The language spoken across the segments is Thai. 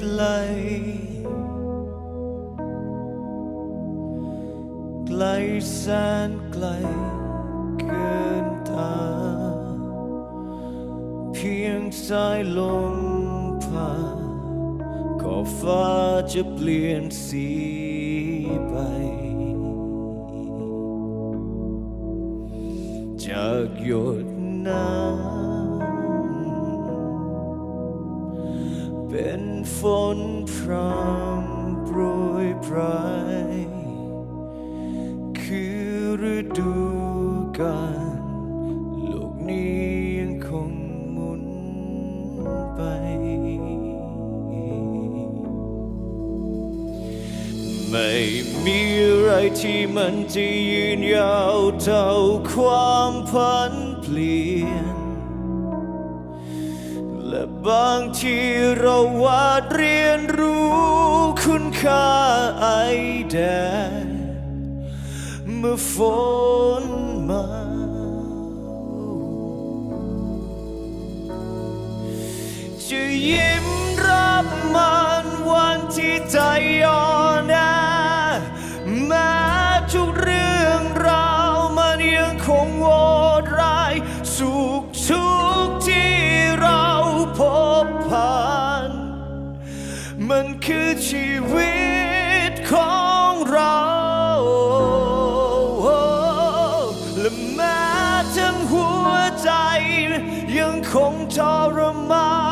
ไกล ไกลแสนไกลเกินตา เพียงสายลมผ่าก็ฟ้าจะเปลี่ยนสีไป จากหยดน้ำ ฝนพรำโปรยปลายคือฤดูกาลโลกนี้ยังคงหมุนไป ไม่มีอะไรที่มันจะยืนยาวเท่าความพันเปลี่ยน บางทีเราวาดเรียนรู้คุณค่าไอแดดเมื่อฝนมา จะยิ้มรับมันวันที่ใจอ่อนแอ คงทรมาน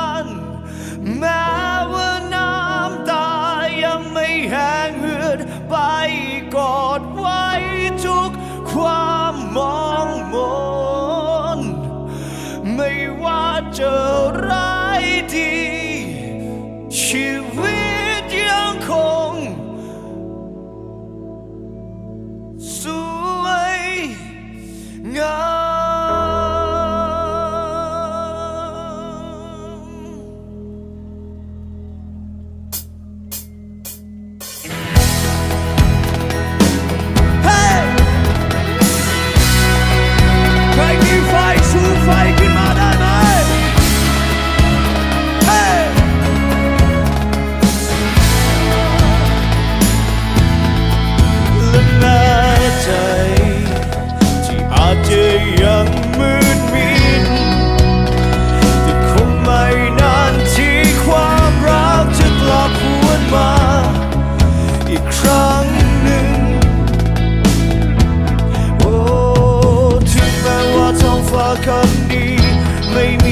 องฟ้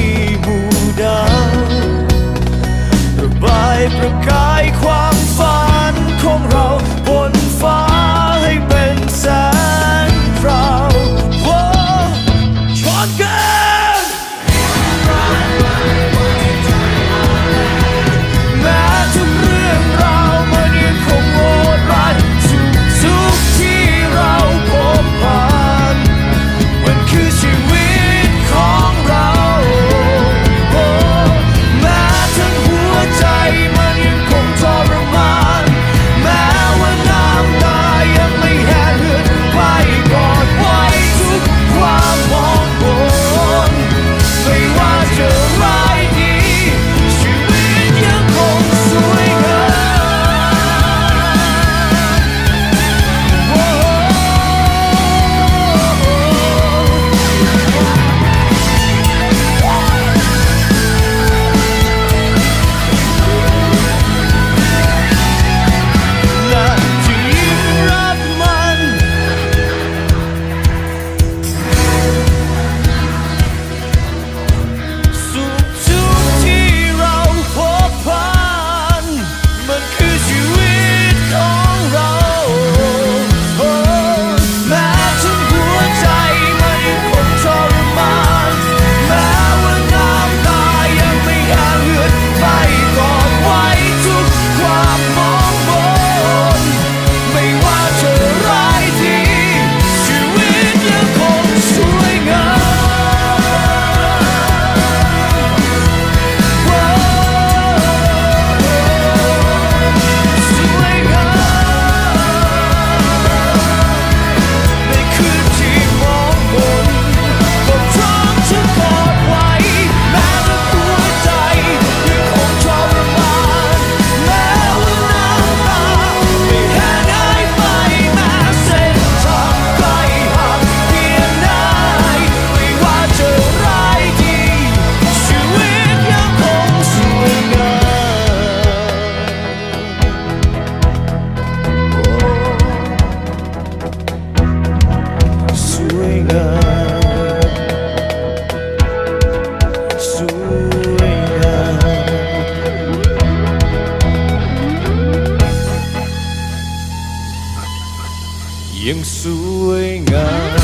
ยังสวยงาม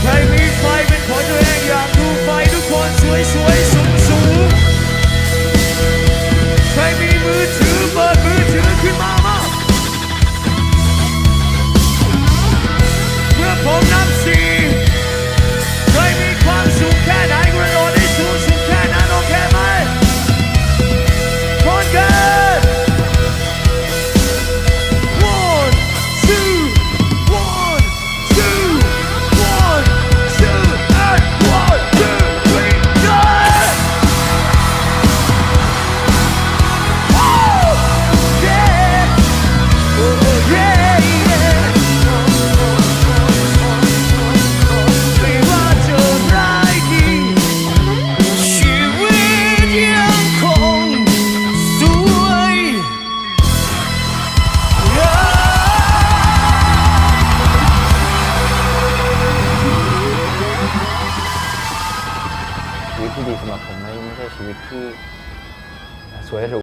ใครมีไฟเป็นของตัวเองอยากดูไฟทุกคนสวยๆ 嗯，做也是